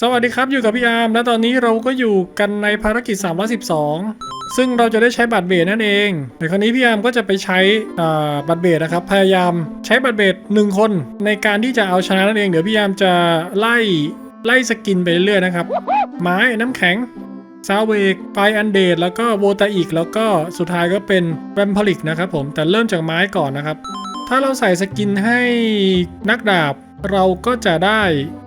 สวัสดีครับอยู่กับพี่อาร์มและตอนนี้เราก็อยู่กันในภารกิจ 312 ซึ่งเราจะได้ใช้บัตรเบสนั่นเองแต่ครั้นี้พี่อาร์มก็จะไปใช้บัตรเบสนะครับ พยายามใช้บัตรเบสหนึ่งคนในการที่จะเอาชนะนั่นเองเดี๋ยวพี่อาร์มจะไล่ไล่สกินไปเรื่อยๆนะครับ ไม้น้ำแข็งซาเวกไฟอันเดดแล้วก็โวตาอิกแล้วก็สุดท้ายก็เป็นแวมพลิกนะครับผมแต่เริ่มจากไม้ก่อนนะครับ ถ้าเราใส่สกินให้นักดาบ เราก็จะได้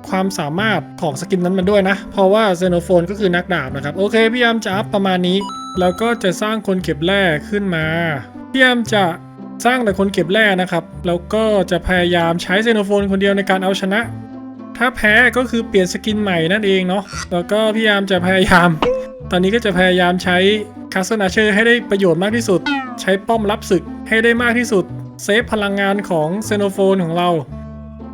ความสามารถของสกินนั้นมาด้วยนะ เพราะว่าเซโนโฟนก็คือนักดาบนะครับ โอเคพี่ยามจะอัพประมาณนี้ แล้วก็จะสร้างคนเก็บแร่ขึ้นมา พี่ยามจะสร้างแต่คนเก็บแร่นะครับ แล้วก็จะพยายามใช้เซโนโฟนคนเดียวในการเอาชนะ ถ้าแพ้ก็คือเปลี่ยนสกินใหม่นั่นเองเนาะ แล้วก็พี่ยามจะพยายาม ตอนนี้ก็จะพยายามใช้คาสเซิลอาเชอร์ให้ได้ประโยชน์มากที่สุด ใช้ป้อมรับศึกให้ได้มากที่สุด เซฟพลังงานของเซโนโฟนของเรา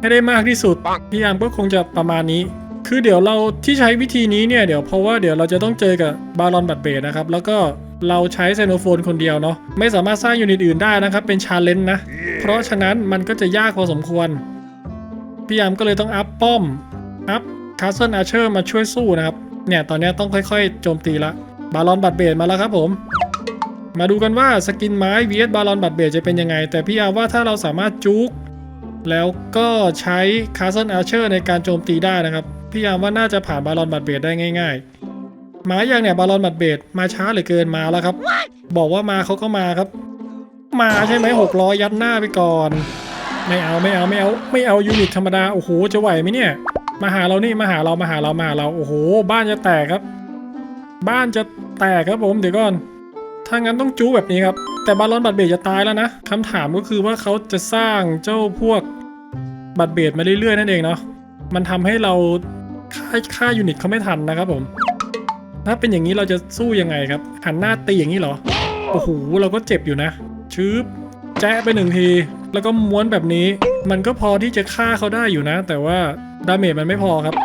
ให้ได้มากที่สุดพี่ยามก็คงจะประมาณนี้ คือเดี๋ยวเราที่ใช้วิธีนี้เนี่ยเดี๋ยวเพราะว่าเดี๋ยวเราจะต้องเจอกับบารอนบัตเบดนะครับแล้วก็เราใช้เซโนโฟนคนเดียวเนาะไม่สามารถสร้างยูนิตอื่นได้นะครับ เป็นชาเลนจ์นะ เพราะฉะนั้นมันก็จะยากพอสมควรพี่ยามก็เลยต้องอัพป้อม อัพคาสเซิลอาเชอร์มาช่วยสู้นะครับ เนี่ยตอนเนี้ยต้องค่อยๆ โจมตีละ บาลอนบัตเบดมาแล้วครับผม มาดูกันว่าสกินไม้ vs บาลอนบัตเบดจะเป็นยังไง แต่พี่ยามว่าถ้าเราสามารถจุก แล้วก็ใช้คาสเซิลอาเชอร์ในการโจมตีได้นะครับพี่ยามว่าน่าจะผ่านบาลอนบัตเบดได้ง่ายๆ มาอย่างเนี่ยบาลอนบัตเบดมาช้าเหลือเกินมาแล้วครับ บอกว่ามาเขาก็มาครับ มาใช่ไหมหกล้อยัดหน้าไปก่อน ไม่เอาไม่เอาไม่เอาไม่เอายูนิตธรรมดาโอ้โหจะไหวไหมเนี่ย มาหาเรานี่มาหาเรามาหาเรามาหาเราโอ้โห บ้านจะแตกครับ บ้านจะแตกครับผมเดี๋ยวก่อน ถ้างั้นต้องจู้แบบนี้ครับ แต่บาลอนบัตเบดจะตายแล้วนะคำถามก็คือว่าเขาจะสร้างเจ้าพวกบัตเบดมาเรื่อยๆนั่นเองเนาะมันทำให้เราค่าค่ายูนิตเขาไม่ทันนะครับผม ถ้าเป็นอย่างนี้เราจะสู้ยังไงครับ หันหน้าตีอย่างนี้เหรอ โอ้โหเราก็เจ็บอยู่นะชืบแจ๊ะไปหนึ่งที แล้วก็ม้วนแบบนี้ มันก็พอที่จะฆ่าเขาได้อยู่นะ แต่ว่าดาเมจมันไม่พอครับ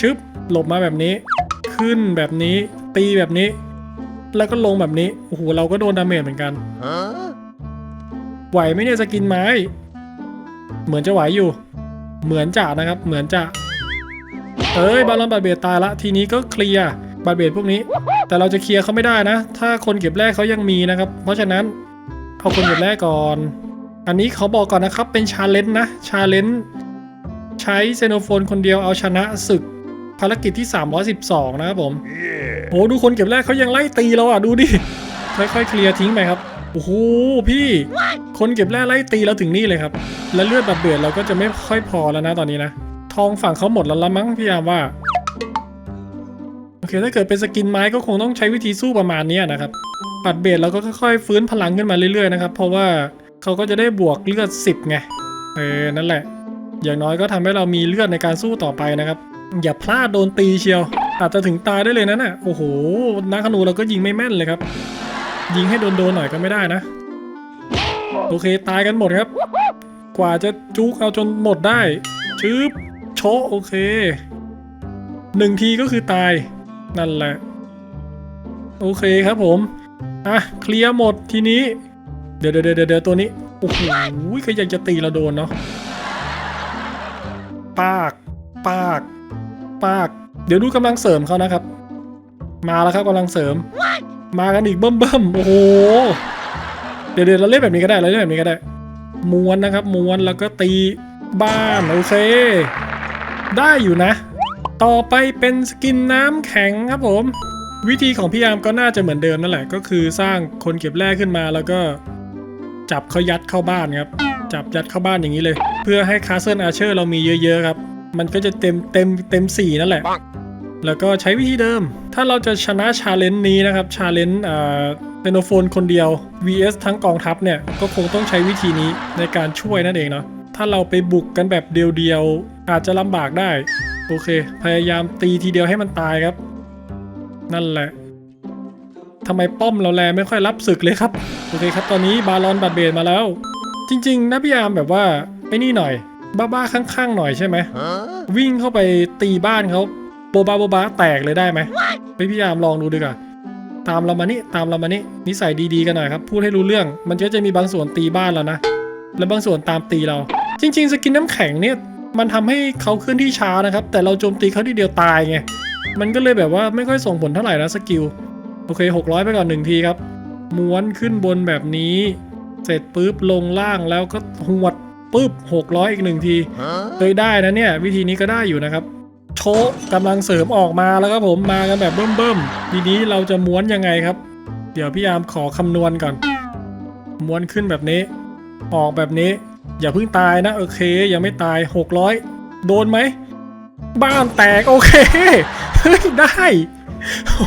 ชึบหลบมาแบบนี้ ขึ้นแบบนี้ ตีแบบนี้ แล้วก็ลงแบบนี้ โอ้โห เราก็โดนดาเมจเหมือนกัน ไหวไหมเนี่ยสกินไม้ เหมือนจะไหวอยู่ เหมือนจะนะครับ เหมือนจะ เอ้ย บาลอนบาดเบดตายละ ทีนี้ก็เคลียร์บาดเบดพวกนี้ แต่เราจะเคลียร์เขาไม่ได้นะ ถ้าคนเก็บแรกเขายังมีนะครับ เพราะฉะนั้นเอาคนเก็บแรกก่อน อันนี้เขาบอกก่อนนะครับ เป็นชาเลนจ์นะ ชาเลนจ์ใช้เซโนโฟนคนเดียวเอาชนะศึกภารกิจที่ 312 นะครับผม โอ้ดูคนเก็บแรกเขายังไล่ตีเราอะดูดิค่อยๆเคลียร์ทิ้งไปครับโอ้โหพี่คนเก็บแร่ไล่ตีเราถึงนี่เลยครับ แล้วเลือดแบบเดือดเราก็จะไม่ค่อยพอแล้วนะตอนนี้นะทองฝั่งเขาหมดแล้วละมั้งพี่ยามว่าโอเคถ้าเกิดเป็นสกินไม้ก็คงต้องใช้วิธีสู้ประมาณนี้นะครับปัดเบสเราก็ค่อยๆฟื้นพลังขึ้นมาเรื่อยๆนะครับเพราะว่าเขาก็จะได้บวกเลือด 10ไงเออนั่นแหละ อย่างน้อยก็ทำให้เรามีเลือดในการสู้ต่อไปนะครับ อย่าพลาดโดนตีเชียว อาจจะถึงตายได้เลยนะน่ะโอ้โห นักธนูเราก็ยิงไม่แม่นเลยครับ ยิงให้โดนๆหน่อยก็ไม่ได้นะ โอเคตายกันหมดครับ กว่าจะจุกเอาจนหมดได้ชืบโชโอเคหนึ่งทีก็คือตายนั่นแหละ โอเคครับผม อะ เคลียร์หมดทีนี้ เดี๋ยวเดี๋ยวเดี๋ยวเดี๋ยวตัวนี้ โอ้โหใครอยากจะตีเราโดนเนาะปาก ปาก ปาก เดี๋ยวดูกำลังเสริมเขานะครับ มาแล้วครับกำลังเสริม มากันอีกเบิ่มเบิ่มๆโอ้โห เดี๋ยวเดี๋ยวเราเล่นแบบนี้ก็ได้เราเล่นแบบนี้ก็ได้ ม้วนนะครับ ม้วนแล้วก็ตีบ้านโอเค ได้อยู่นะ ต่อไปเป็นสกินน้ำแข็งครับผม วิธีของพี่ยามก็น่าจะเหมือนเดิมนั่นแหละ ก็คือสร้างคนเก็บแร่ขึ้นมาแล้วก็ จับเขายัดเข้าบ้านครับ จับยัดเข้าบ้านอย่างนี้เลย เพื่อให้คาสเซิลอาเชอร์เรามีเยอะๆครับ มันก็จะเต็มเต็มเต็มสี่นั่นแหละ แล้วก็ใช้วิธีเดิม ถ้าเราจะชนะชาเลนจ์นี้นะครับชาเลนจ์อ่าเปโนโฟนคนเดียว vs ทั้งกองทัพเนี่ย ก็คงต้องใช้วิธีนี้ในการช่วยนั่นเองเนาะถ้าเราไปบุกกันแบบเดียวๆ อาจจะลำบากได้ โอเค พยายามตีทีเดียวให้มันตายครับ นั่นแหละทำไมป้อมเราแลไม่ค่อยรับศึกเลยครับ โอเคครับ ตอนนี้บาลอนบัดเบดมาแล้ว จริง ๆนะพี่ยามแบบว่าไอ้นี่หน่อย บ้าๆข้างๆหน่อยใช่ไหมวิ่งเข้าไปตีบ้านเขา โบบาโบบาแตกเลยได้ไหมไปพี่ยามลองดูดีกว่าตามเรามานี่ตามเรามานี่นิสัยดีๆกันหน่อยครับพูดให้รู้เรื่อง มันก็จะมีบางส่วนตีบ้านเรานะและบางส่วนตามตีเรา จริง ๆ สกินน้ำแข็งเนี่ยมันทำให้เขาเคลื่อนที่ช้านะครับ แต่เราโจมตีเขาทีเดียวตายไงมันก็เลยแบบว่าไม่ค่อยส่งผลเท่าไหร่นะสกิลโอเค 600 ไปก่อนหนึ่งทีครับ ม้วนขึ้นบนแบบนี้ เสร็จปุ๊บลงล่างแล้วก็หวดปุ๊บ600 อีกหนึ่งทีเคยได้นะเนี่ย วิธีนี้ก็ได้อยู่นะครับ โชะกำลังเสริมออกมาแล้วครับผมมากันแบบเบิ่มๆทีนี้เราจะม้วนยังไงครับ เดี๋ยวพี่ยามขอคำนวณก่อน ม้วนขึ้นแบบนี้ ออกแบบนี้ อย่าเพิ่งตายนะโอเค ยังไม่ตาย 600 โดนไหม บ้านแตกโอเคเฮ้ยได้โอ้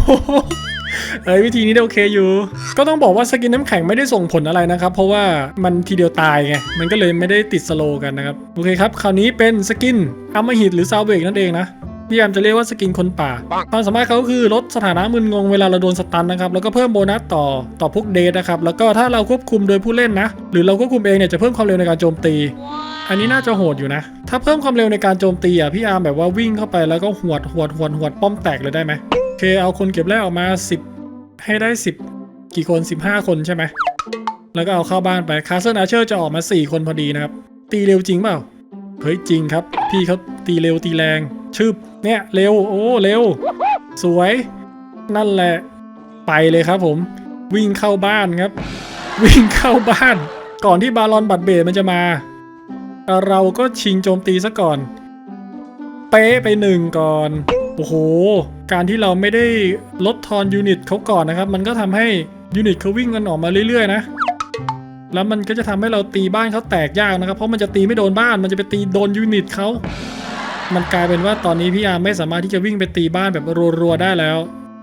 เอ้ยวิธีนี้โอเคอยู่ ก็ต้องบอกว่าสกินน้ำแข็งไม่ได้ส่งผลอะไรนะครับ เพราะว่ามันทีเดียวตายไง มันก็เลยไม่ได้ติดสโลกันนะครับ โอเคครับ คราวนี้เป็นสกินอมหิตหรือซาวเวกนั่นเองนะพี่ยามจะเรียกว่าสกินคนป่า ความสามารถเขาคือลดสถานะมึนงงเวลาเราโดนสตันนะครับ แล้วก็เพิ่มโบนัสต่อต่อพวกเดทนะครับ แล้วก็ถ้าเราควบคุมโดยผู้เล่นนะ หรือเราควบคุมเองเนี่ยจะเพิ่มความเร็วในการโจมตี อันนี้น่าจะโหดอยู่นะ ถ้าเพิ่มความเร็วในการโจมตีอะพี่อาร์มแบบว่าวิ่งเข้าไปแล้วก็หวดหวดหวดหวดป้อมแตกเลยได้ไหมโอเคเอาคนเก็บแรกออกมา 10 ให้ได้ 10 กี่คน 15 คนใช่ไหม แล้วก็เอาเข้าบ้านไปคา s เซิลอาเชอร์จะออกมา 4 คนพอดีนะครับ ตีเร็วจริงเปล่า เฮ้ยจริงครับ พี่เขาตีเร็วตีแรงชึบเนี่ยเร็วโอ้เร็ว สวย นั่นแหละ ไปเลยครับผม วิ่งเข้าบ้านครับ วิ่งเข้าบ้าน ก่อนที่บาลอนบัตเบดมันจะมา เราก็ชิงโจมตีซะก่อน เป๊ะไปหนึ่งก่อน โอ้โห การที่เราไม่ได้ลดทอนยูนิตเขาก่อนนะครับ มันก็ทำให้ยูนิตเขาวิ่งกันออกมาเรื่อยๆนะ แล้วมันก็จะทำให้เราตีบ้านเขาแตกยากนะครับ เพราะมันจะตีไม่โดนบ้าน มันจะไปตีโดนยูนิตเขา มันกลายเป็นว่าตอนนี้พี่อาร์ไม่สามารถที่จะวิ่งไปตีบ้านแบบรัวๆได้แล้ว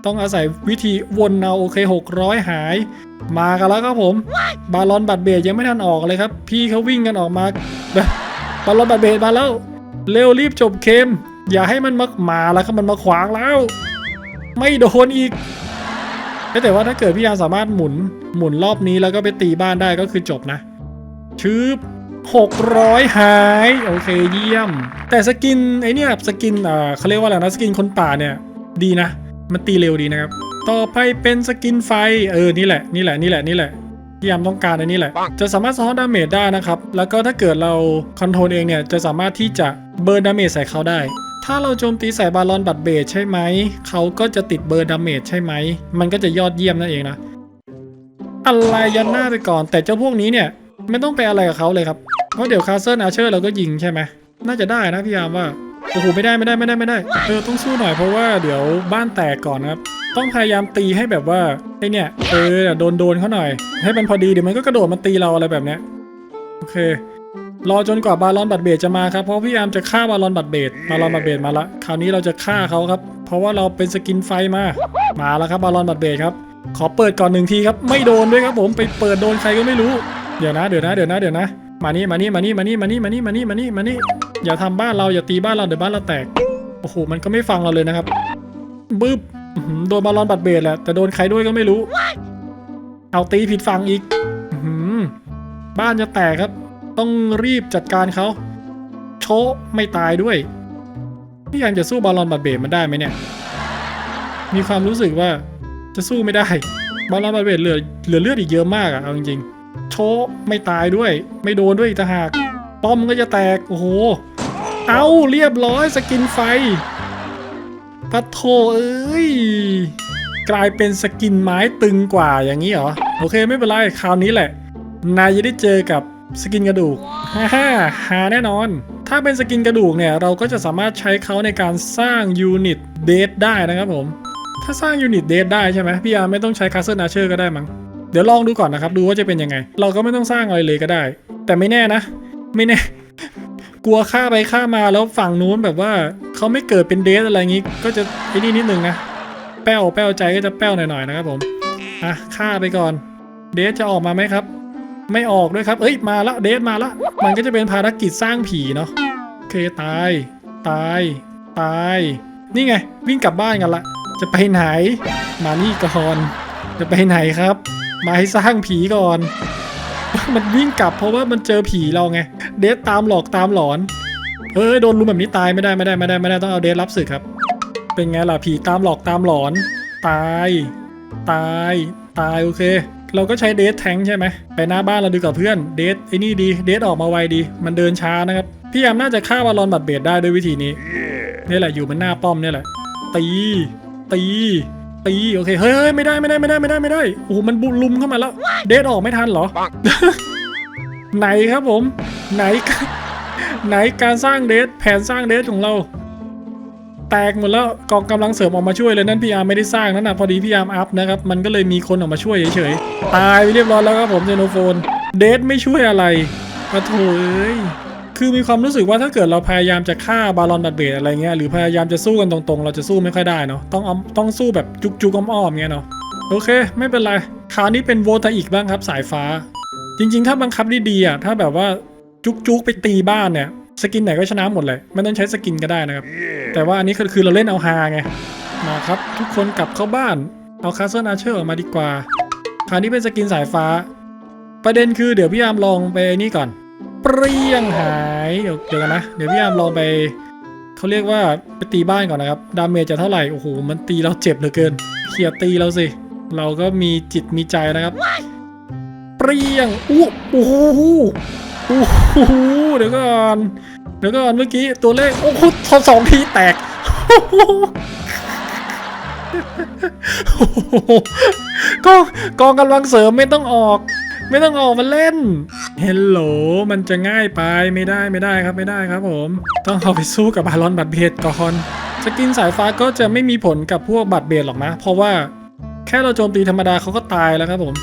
ต้องอาศัยวิธีวนเอาโอเค600 หาย มากันแล้วครับผม บาลอนบัตเบดยังไม่ทันออกเลยครับ พี่เขาวิ่งกันออกมาแบบบาลอนบัตเบดมาแล้ว เร็วรีบจบเกม อย่าให้มันมามาแล้วครับมันมาขวางแล้ว ไม่โดนอีกเอ้ยแต่ว่าถ้าเกิดพี่ยามสามารถหมุนหมุนรอบนี้แล้วก็ไปตีบ้านได้ก็คือจบนะ ชืบ600 หาย โอเคเยี่ยม แต่สกินไอเนี่ยสกินอ่าเขาเรียกว่าอะไรนะสกินคนป่าเนี่ยดีนะ มันตีเร็วดีนะครับ ต่อไปเป็นสกินไฟเออนี่แหละนี่แหละนี่แหละนี่แหละพี่ยามต้องการอันนี้แหละ จะสามารถสะท้อนดาเมจได้นะครับ แล้วก็ถ้าเกิดเราคอนโทรลเองเนี่ยจะสามารถที่จะเบิร์นดาเมจใส่เขาได้ ถ้าเราโจมตีใส่บาลอนบัตเบจใช่ไหม เขาก็จะติดเบิร์ดาเมจใช่ไหม มันก็จะยอดเยี่ยมนั่นเองนะอะไรยันหน้าไปก่อน แต่เจ้าพวกนี้เนี่ย ไม่ต้องไปอะไรกับเขาเลยครับ เพราะเดี๋ยวคาสเซิลอาเชอร์เราก็ยิงใช่ไหม น่าจะได้นะพี่ยามว่า โอ้โหไม่ได้ไม่ได้ไม่ได้ไม่ได้ เออต้องสู้หน่อยเพราะว่าเดี๋ยวบ้านแตกก่อนครับ ต้องพยายามตีให้แบบว่าไอเนี่ยเออโดนโดนเขาหน่อย ให้มันพอดีเดี๋ยวมันก็กระโดดมาตีเราอะไรแบบเนี้ย โอเค รอจนกว่าบาลอนบัตเบดจะมาครับเพราะพี่ยามจะฆ่าบาลอนบัตเบดบาลอนบัตเบดมาละคราวนี้เราจะฆ่าเขาครับ เพราะว่าเราเป็นสกินไฟมามาแล้วครับบาลอนบัตเบดครับขอเปิดก่อนหนึ่งทีครับไม่โดนด้วยครับผมไปเปิดโดนใครก็ไม่รู้เดี๋ยวนะเดี๋ยวนะเดี๋ยวนะเดี๋ยวนะมานี่มานี่มานี่มานี่มานี่มานี่มานี่มานี่มานี่อย่าทำบ้านเราอย่าตีบ้านเราเดี๋ยวบ้านเราแตกโอ้โหมันก็ไม่ฟังเราเลยนะครับบึ้บโดนบาลอนบัตเบดแหละแต่โดนใครด้วยก็ไม่รู้ เอาตีผิดฝั่งอีกบ้านจะแตกครับ ต้องรีบจัดการเขาโชะไม่ตายด้วยนี่ยังจะสู้บาลลอนบัตรเบดมันได้ไหมเนี่ย มีความรู้สึกว่าจะสู้ไม่ได้บาลลอนบัตรเบดเหลือเหลือเลือดอีกเยอะมากอะเอาจริงๆโชะไม่ตายด้วย ไม่โดนด้วยอีกต่างหากป้อมก็จะแตก โอ้โห เอาเรียบร้อยสกินไฟปะโถเอ้ยกลายเป็นสกินไม้ตึงกว่าอย่างนี้เหรอ โอเคไม่เป็นไร คราวนี้แหละ นายจะได้เจอกับ สกินกระดูกฮ่าฮ่าหาแน่นอน ถ้าเป็นสกินกระดูกเนี่ย เราก็จะสามารถใช้เขาในการสร้างยูนิตเดทได้นะครับผม ถ้าสร้างยูนิตเดทได้ใช่ไหมพี่อาร์ไม่ต้องใช้คาสเซิลอาเชอร์ก็ได้มั้งเดี๋ยวลองดูก่อนนะครับ ดูว่าจะเป็นยังไง เราก็ไม่ต้องสร้างอะไรเลยก็ได้ แต่ไม่แน่นะ ไม่แน่ กลัวฆ่าไปฆ่ามาแล้วฝั่งนู้นแบบว่าเขาไม่เกิดเป็นเดทอะไรงี้ ก็จะไอ้นี่นิดนึงนะแป้วแป้วใจก็จะแป้วหน่อยๆนะครับผมอะฆ่าไปก่อน เดทจะออกมาไหมครับ ไม่ออกด้วยครับ เอ้ยมาละเดทมาละ มันก็จะเป็นภารกิจสร้างผีเนาะโอเคตาย ตาย ตาย นี่ไง วิ่งกลับบ้านกันละ จะไปไหน มานี่ก่อนจะไปไหนครับ มาให้สร้างผีก่อน มันวิ่งกลับเพราะว่ามันเจอผีเราไง เดทตามหลอกตามหลอนเอ้ยโดนลุมแบบนี้ตายไม่ได้ไม่ได้ไม่ได้ไม่ได้ต้องเอาเดทรับศึกครับ เป็นไงล่ะผีตามหลอกตามหลอน ตาย ตาย ตายโอเค เราก็ใช้เดทแทงใช่ไหมไปหน้าบ้านเราดูกับเพื่อนเดทไอ้นี่ดีเดทออกมาไวดี มันเดินช้านะครับพี่ยามน่าจะฆ่าบาลอนบัตรเบดได้ด้วยวิธีนี้นี่แหละอยู่มันหน้าป้อมเนี่ยแหละตีตีตีโอเคเฮ้ยเฮ้ยไม่ได้ไม่ได้ไม่ได้ไม่ได้ไม่ได้โอ้โหมันบุลุมเข้ามาแล้ว เดทออกไม่ทันเหรอ ไหนครับผม ไหน ไหนการสร้างเดทแผนสร้างเดทของเรา แตกหมดแล้วกองกำลังเสริมออกมาช่วยเลยนั่นพี่อาร์มไม่ได้สร้างนั่นนะพอดีพี่อาร์มอัพนะครับมันก็เลยมีคนออกมาช่วยเฉยๆ ตายไปเรียบร้อยแล้วครับผมเจโนโฟน เดทไม่ช่วยอะไรปะโถเอ้ยคือมีความรู้สึกว่าถ้าเกิดเราพยายามจะฆ่าบาลอนบัตเบดอะไรเงี้ยหรือพยายามจะสู้กันตรงๆ เราจะสู้ไม่ค่อยได้เนาะต้องเอาต้องสู้แบบจุกๆอ้อมๆเงี้ยเนาะโอเค ไม่เป็นไรคราวนี้เป็นโวตาอีกบ้างครับสายฟ้า จริง ๆ ถ้าบังคับดีๆอะถ้าแบบว่าจุกๆไปตีบ้านเนี่ยสกินไหนก็ชนะหมดเลยไม่ต้องใช้สกินก็ได้นะครับ แต่ว่าอันนี้คือคือเราเล่นเอาฮาไงมาครับ ทุกคนกลับเข้าบ้านเอาคาสเซิลอาเชอร์ออกมาดีกว่า คราวนี้เป็นสกินสายฟ้า ประเด็นคือเดี๋ยวพี่ยามลองไปนี่ก่อน เปรี้ยงหายเดี๋ยวเดี๋ยวกันนะ เดี๋ยวพี่ยามลองไปเขาเรียกว่าไปตีบ้านก่อนนะครับ ดาเมจจะเท่าไหร่ โอ้โห มันตีเราเจ็บเหลือเกินเขี่ยตีเราสิ เราก็มีจิตมีใจนะครับ เปรี้ยงอู้โอ้โหโอ้โหเดี๋ยวก่อน เดี๋ยวก่อนเมื่อกี้ตัวเลข โอ้โหทอสองทีแตกโอ้โห กองกองกำลังเสริมไม่ต้องออก ไม่ต้องออกมาเล่นเฮลโหลมันจะง่ายไปไม่ได้ไม่ได้ครับไม่ได้ครับผม ต้องเอาไปสู้กับบาลอนบัตเบดก่อนสกินสายฟ้าก็จะไม่มีผลกับพวกบัตเบดหรอกนะ เพราะว่าแค่เราโจมตีธรรมดาเขาก็ตายแล้วครับผม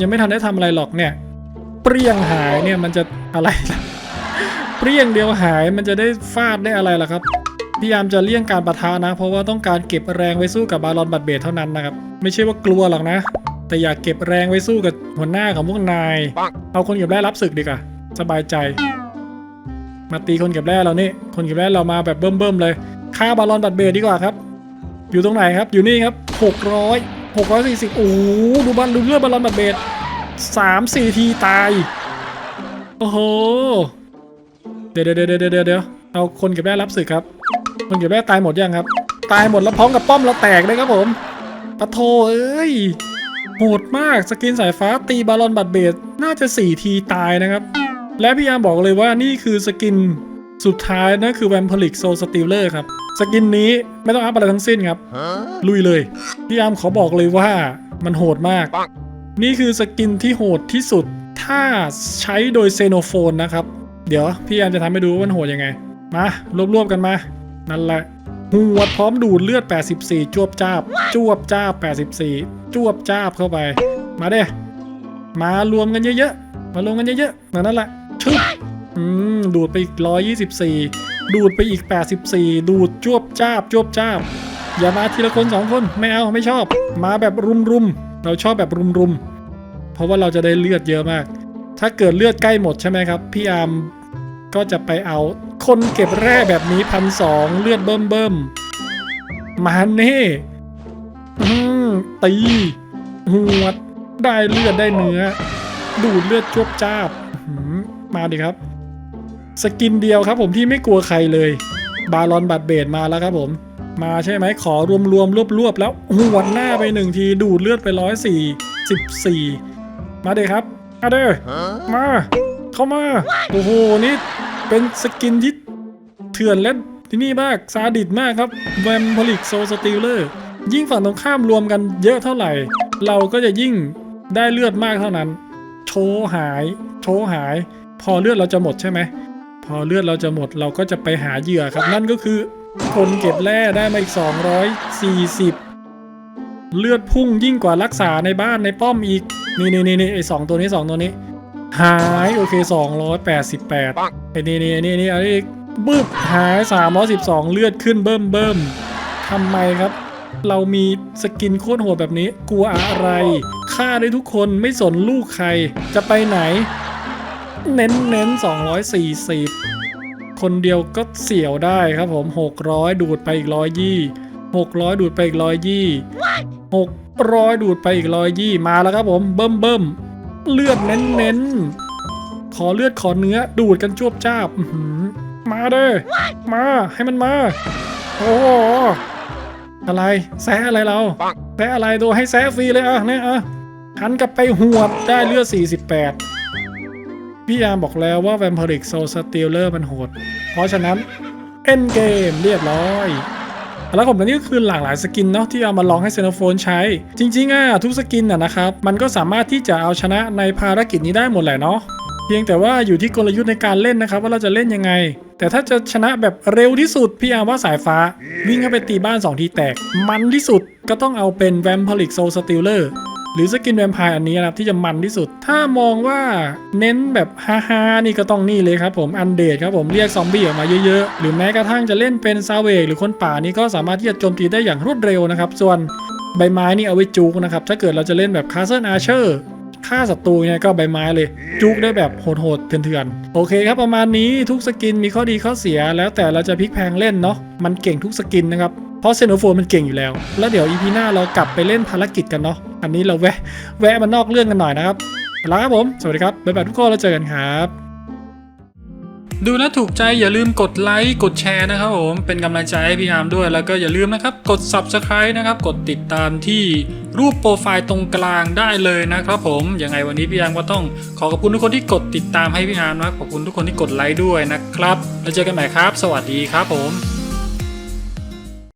ยังไม่ทันได้ทำอะไรหรอกเนี่ย เปรี้ยงหายเนี่ยมันจะอะไร เปรี้ยงเดียวหายมันจะได้ฟาดได้อะไรล่ะครับ พยายามจะเลี่ยงการประทะนะ เพราะว่าต้องการเก็บแรงไว้สู้กับบาลอนบัตเบดเท่านั้นนะครับ ไม่ใช่ว่ากลัวหรอกนะ แต่อยากเก็บแรงไว้สู้กับหัวหน้าของพวกนาย เอาคนเก็บแร่รับศึกดีกว่าสบายใจ มาตีคนเก็บแร่เรานี่ คนเก็บแร่เรามาแบบเบิ่มๆเลยฆ่าบาลอนบัตเบดดีกว่าครับ อยู่ตรงไหนครับ อยู่นี่ครับ600 640 โอ้โหดูบัลดูเลือดบาลอนบัตเบดสามสี่ทีตาย โอ้โห เดี๋ยวเดี๋ยวเดี๋ยวเดี๋ยวเดี๋ยวเอาคนเก็บแร่รับศึกครับ คนเก็บแร่ตายหมดยังครับ ตายหมดแล้วพร้อมกับป้อมเราแตกเลยครับผมปะโทเอ้ยโหดมากสกินสายฟ้าตีบาลอนบัตเบดน่าจะ 4 ทีตายนะครับ และพี่ยามบอกเลยว่านี่คือสกินสุดท้ายนะคือแวมพลิกโซสติลเลอร์ครับ สกินนี้ไม่ต้องอัพอะไรทั้งสิ้นครับ ลุยเลย พี่ยามขอบอกเลยว่ามันโหดมาก นี่คือสกินที่โหดที่สุด ถ้าใช้โดยเซโนโฟนนะครับ เดี๋ยวพี่ยามจะทำให้ดูว่ามันโหดยังไง มารวบๆกันมา นั่นแหละหัวพร้อมดูดเลือด 84 จวบจ้าบ จวบจ้าบ 84 จวบจ้าบเข้าไป มาเด้มารวมกันเยอะๆ มารวมกันเยอะๆ นั่นแหละชึบอืม ดูดไปอีก 124 ดูดไปอีก 84 ดูดจวบจ้าบ จวบจ้าบ อย่ามาทีละคนสองคน ไม่เอา ไม่ชอบ มาแบบรุมๆ เราชอบแบบรุมๆ เพราะว่าเราจะได้เลือดเยอะมาก ถ้าเกิดเลือดใกล้หมดใช่ไหมครับ พี่อาร์มก็จะไปเอา คนเก็บแร่แบบนี้พันสองเลือดเบิ่มเบิ่มๆมาเน่อืมตีหวด ได้เลือดได้เนื้อ ดูดเลือดจวบจ้าบอื้อหือมาดิครับ สกินเดียวครับผมที่ไม่กลัวใครเลย บาลอนบัตรเบดมาแล้วครับผม มาใช่ไหมขอรวมรวมรวบรวบๆแล้วหวดหน้าไปหนึ่งทีดูดเลือดไปร้อยสี่สิบสี่มาเด้ครับมาเด้อมา เข้ามา โอ้โหนี่ เป็นสกินที่เถื่อนและที่นี่มากซาดิสมากครับแวมพลิกโซสติลเลอร์ยิ่งฝั่งตรงข้ามรวมกันเยอะเท่าไหร่ เราก็จะยิ่งได้เลือดมากเท่านั้น โชว์หาย โชว์หาย พอเลือดเราจะหมดใช่ไหม พอเลือดเราจะหมดเราก็จะไปหาเหยื่อครับ นั่นก็คือคนเก็บแร่ได้มาอีก 240 เลือดพุ่งยิ่งกว่ารักษาในบ้านในป้อมอีก นี่นี่นี่นี่ไอสองตัวนี้สองตัวนี้ หายโอเค288ไอ้นี่นี่นี่นี่อันนี้บึ้บหาย 312 เลือดขึ้นเบิ่มเบิ่มทำไมครับ เรามีสกินโคตรโหดแบบนี้ กลัวอะไรฆ่าได้ทุกคนไม่สนลูกใคร จะไปไหน เน้นเน้น240 คนเดียวก็เสี่ยวได้ครับผม 600 ดูดไปอีกร้อยยี่600 ดูดไปอีกร้อยยี่600 ดูดไปอีกร้อยยี่มาแล้วครับผม เบิ่มเบิ่ม เลือดเน้นๆ ขอเลือดขอเนื้อดูดกันจวบจ้าบมาเด้อมาให้มันมา โอ้อะไรแซะอะไรเราแซะอะไรตัวให้แซะฟรีเลยอะเนี่ยอะหันกลับไปหวดได้เลือด 48 พี่อามบอกแล้วว่า Vampiric Soul Stealer มันโหด เพราะฉะนั้น End Game เรียบร้อย แล้วผมและนี่ก็คือหลากหลายสกินเนาะที่เอามาลองให้เซนโฟนใช้ จริงๆอะทุกสกินอะนะครับมันก็สามารถที่จะเอาชนะในภารกิจนี้ได้หมดแหละเนาะเพียงแต่ว่าอยู่ที่กลยุทธ์ในการเล่นนะครับ ว่าเราจะเล่นยังไง แต่ถ้าจะชนะแบบเร็วที่สุดพี่อาร์ว่าสายฟ้า วิ่งเข้าไปตีบ้าน 2 ทีแตก มันที่สุดก็ต้องเอาเป็นแวมพลิกโซสติลเลอร์ หรือสกินแวมไพร์อันนี้นะครับที่จะมันที่สุด ถ้ามองว่าเน้นแบบฮาฮาๆนี่ก็ต้องนี่เลยครับผมอันเดดครับผมเรียกซอมบี้ออกมาเยอะๆ หรือแม้กระทั่งจะเล่นเป็นซาเวกหรือคนป่านี่ก็สามารถที่จะโจมตีได้อย่างรวดเร็วนะครับ ส่วนใบไม้นี่เอาไว้จูกนะครับ ถ้าเกิดเราจะเล่นแบบคาสเซิลอาร์เชอร์ฆ่าศัตรูเนี่ยก็ใบไม้เลย จุกได้แบบโหดๆเถื่อนๆ โอเคครับประมาณนี้ทุกสกินมีข้อดีข้อเสียแล้วแต่เราจะพลิกแพงเล่นเนาะมันเก่งทุกสกินนะครับ เพราะเซโนโฟนมันเก่งอยู่แล้ว แล้วเดี๋ยวอีพีหน้าเรากลับไปเล่นภารกิจกันเนาะอันนี้เราแวะแวะมานอกเรื่องกันหน่อยนะครับแล้วครับผม สวัสดีครับ บ๊ายบายทุกคนแล้วเจอกันครับ ดูแลวถูกใจอย่าลืมกดไลค์กดแชร์นะครับผม เป็นกำลังใจให้พี่อาร์มด้วย แล้วก็อย่าลืมนะครับ กด Subscribe นะครับ กดติดตามที่รูปโปรไฟล์ตรงกลางได้เลยนะครับผม ยังไงวันนี้พี่อาร์มก็ต้องขอขอบคุณทุกคนที่กดติดตามให้พี่อาร์มนะขอบคุณทุกคนที่กดไลค์ด้วยนะครับ แล้วเจอกันใหม่ครับ สวัสดีครับผม